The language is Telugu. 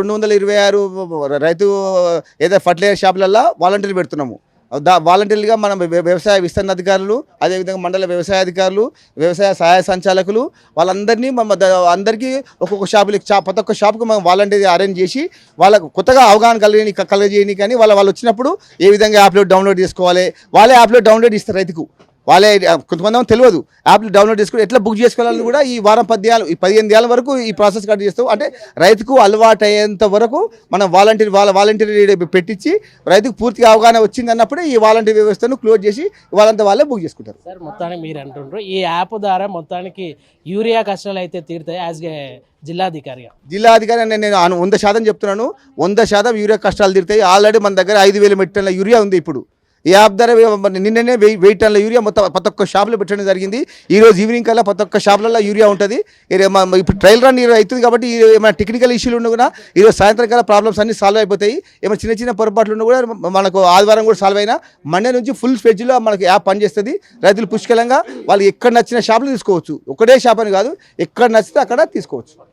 రెండు వందల ఇరవై ఆరు రైతు ఏదో ఫర్టిలైజర్ షాపులలో వాలంటీర్ పెడుతున్నాము. దా వాలంటీర్లుగా మనం వ్యవసాయ విస్తరణ అధికారులు అదేవిధంగా మండల వ్యవసాయ అధికారులు వ్యవసాయ సహాయ సంచాలకులు వాళ్ళందరినీ మన అందరికీ ఒక్కొక్క షాపులకి షాప్ ప్రతి ఒక్క షాప్కి మనం వాలంటీర్ అరేంజ్ చేసి వాళ్ళకు కొత్తగా అవగాహన కలిగి కలిగజేయని కానీ వాళ్ళ వాళ్ళు వచ్చినప్పుడు ఏ విధంగా యాప్లో డౌన్లోడ్ చేసుకోవాలి వాళ్ళే యాప్లో డౌన్లోడ్ ఇస్తారు రైతుకు. వాళ్ళే కొంతమంది తెలియదు. యాప్లు డౌన్లోడ్ చేసుకుని ఎట్లా బుక్ చేసుకోవాలని కూడా ఈ వారం పద్యాలు ఈ పదిహేను దినాల వరకు ఈ ప్రాసెస్ కట్ చేస్తాం అంటే రైతుకు అలవాటు అయ్యేంత వరకు మనం వాలంటీర్ వాళ్ళ వాలంటీర్ పెట్టించి రైతుకు పూర్తిగా అవగాహన వచ్చింది అన్నప్పుడే ఈ వాలంటీర్ వ్యవస్థను క్లోజ్ చేసి వాళ్ళంతా వాళ్ళే బుక్ చేసుకుంటారు. సార్ మొత్తానికి మీరు అంటుండ్రు ఈ యాప్ ద్వారా మొత్తానికి యూరియా కష్టాలు అయితే తీరుతాయి యాజ్ జిల్లాధికారిగా? జిల్లా అధికారి నేను వంద శాతం చెప్తున్నాను. వంద శాతం యూరియా కష్టాలు తీరుతాయి. ఆల్రెడీ మన దగ్గర ఐదు వేల మెట్రిల యూరియా ఉంది ఇప్పుడు. ఈ యాప్ ద్వారా నిన్ననే వెయ్యి వెయ్యి టన్నుల యూరియా మొత్తం ప్రతి ఒక్క షాపులో పెట్టడం జరిగింది. ఈ రోజు ఈవినింగ్ కల్లా ప్రతి ఒక్క షాపులలో యూరియా ఉంటుంది. ఇప్పుడు ట్రయల్ రన్ అవుతుంది కాబట్టి ఏమైనా టెక్నికల్ ఇష్యూలు ఉన్నా కూడా ఈరోజు సాయంత్రం కల్లా ప్రాబ్లమ్స్ అన్ని సాల్వ్ అయిపోతాయి. ఏమైనా చిన్న చిన్న పొరపాట్లు ఉన్నా కూడా మనకు ఆదివారం కూడా సాల్వ్ అయినా మండే నుంచి ఫుల్ స్పెడ్జ్లో మనకి యాప్ పనిచేస్తుంది. రైతులు పుష్కలంగా వాళ్ళు ఎక్కడ నచ్చిన షాపులు తీసుకోవచ్చు. ఒకటే షాప్ అని కాదు ఎక్కడ నచ్చితే అక్కడ తీసుకోవచ్చు.